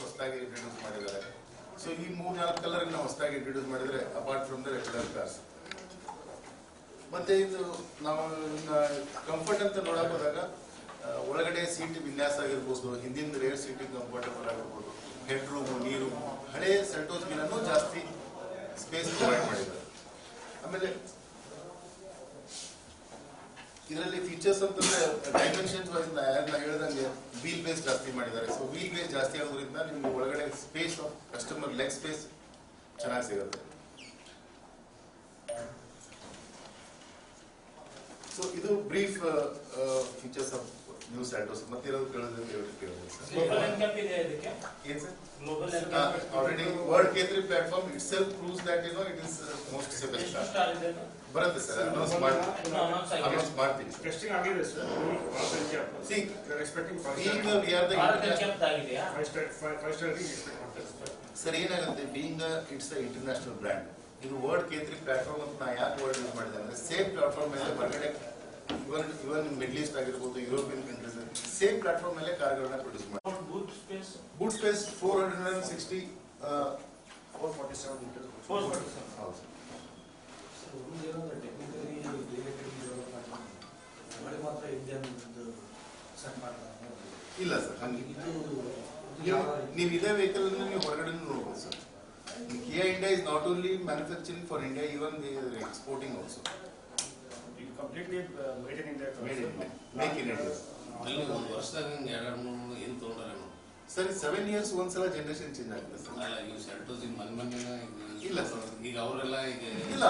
ಹೊಸದಾಗಿ ಇಂಟ್ರೊಡ್ಯೂಸ್ ಮಾಡಿದ್ದಾರೆ. ಸೊ ಈ ಮೂರ್ ನಾಲ್ಕು ಕಲರ್ ನಾವು ಹೊಸದಾಗಿ ಇಂಟ್ರೊಡ್ಯೂಸ್ ಮಾಡಿದ್ರೆ apart from the regular cars ಮತ್ತೆ ಇದು, ನಾವು ಅಂತ ನೋಡಕ್ ಹೋದಾಗ ಒಳಗಡೆ ಸೀಟ್ ವಿನ್ಯಾಸ ಆಗಿರ್ಬೋದು ಹಿಂದಿನ ರೇರ್ ಸೀಟ್ ಕಂಫರ್ಟಬಲ್ ಆಗಿರ್ಬೋದು ಹೆಡ್ ರೂಮು ನೀರು ಹಳೆ ಸೆಲ್ಟೋಸ್ಗಿನೂ ಜಾಸ್ತಿ ಸ್ಪೇಸ್ ಪ್ರೊವೈಡ್ ಮಾಡಿದ್ದಾರೆ. ಆಮೇಲೆ ಇದರಲ್ಲಿ ಫೀಚರ್ಸ್ ಅಂತಂದ್ರೆ ಡೈಮೆನ್ಷನ್ಸ್ ವೈಸ್ ನಾ ವೀಲ್ ಬೇಸ್ ಜಾಸ್ತಿ ಮಾಡಿದ್ದಾರೆ. ಸೊ ವೀಲ್ ಬೇಸ್ ಜಾಸ್ತಿ ಆಗೋದ್ರಿಂದ ನಿಮ್ಗೆ ಒಳಗಡೆ ಸ್ಪೇಸ್ ಕಸ್ಟಮರ್ ಲೆಗ್ ಸ್ಪೇಸ್ ಚೆನ್ನಾಗಿ ಸಿಗುತ್ತೆ. ಸೊ ಇದು brief features of new Seltos ಮತ್ತೆ ಇರೋದು ಕೇಳಿದ್ರೆ ಕೇಳಿದ್ರೆ ಸರ್ ಗ್ಲೋಬಲ್ ಎನ್ಕ್ಯಾಪ್ ಇದೆ ಇದಕ್ಕೆ ಏನ್ sir global already world K three platform itself proves that you know it is most safest ಎಷ್ಟು ಸ್ಟಾರ್ ಇದೆ ಇದು? ಬರುತ್ತೆ ಸರ್ ಅನೌನ್ಸ್ ಮಾಡಿ ಇನ್ನು announce ಆಗಿದೆ. ಅನೌನ್ಸ್ ಮಾಡ್ತೀವಿ ಟೆಸ್ಟಿಂಗ್ ಆಗಿದೆ sir See, expecting being a- we are the Bharat international NCAP ಆಗಿದೆಯಾ five star five star expect ಮಾಡ್ತಾರೆ ಸರ್ ಸರ್ ಏನಾಗುತ್ತೆ being it's a international brand ಇದು ವರ್ಡ್ ಕೇಂದ್ರಿಕ್ ಪ್ಲಾಟ್ಫಾರ್ಮ್ ಅಂತ ನಾ ಯಾಕೆ ವರ್ಡ್ ಯೂಸ್ ಮಾಡಿದೆ ಅಂದ್ರೆ ಸೇಮ್ ಪ್ಲಾಟ್ಫಾರ್ಮ್ ಮೇಲೆ ಹೊರಗಡೆ ಇವನ್ ಇವನ್ ಮಿಡ್ಲ್ ಈಸ್ಟ್ ಆಗಿರ್ಬೋದು ಯುರೋಪಿಯನ್ ಕಂಟ್ರೀಸ್ ಸೇಮ್ ಪ್ಲಾಟ್ಫಾರ್ಮ್ ಮೇಲೆ ಕಾರ್ಗಳನ್ನ ಪ್ರೊಡ್ಯೂಸ್ ಮಾಡಿ. Booth space boot space four hundred and sixty four forty seven metre four forty seven ಹೌದು ಇಲ್ಲ ಸರ್ ಹಂಗೆ. ನೀವು ಇದೇ ವೆಹಿಕಲ್ ನೀವು ಹೊರಗಡೆ ನೋಡ್ಬೋದು sir Kia India is not only manufacturing for India even exporting also ಇದು completely made in India made in make in India ಅಲ್ಲಿ ಒಂದು ವರ್ಷದಾಗ ಹಿಂಗೆ ಎರಡು ಮೂರು ಏನು ತೊಗೊಂಡ್ರೆ ಸರ್ ಸೆವೆನ್ ಇಯರ್ಸ್ ಒಂದ್ಸಲ ಜನರೇಷನ್ ಚೇಂಜ್ ಆಗುತ್ತೆ ಸರ್ ಅಲ್ಲ ಇವು ಸೆಲ್ಟೋಸ್ ಈಗ ಮನೆ ಮನೆ ಇಲ್ಲ ಸರ್. ಈಗ ಅವರೆಲ್ಲ ಈಗ ಇಲ್ಲ.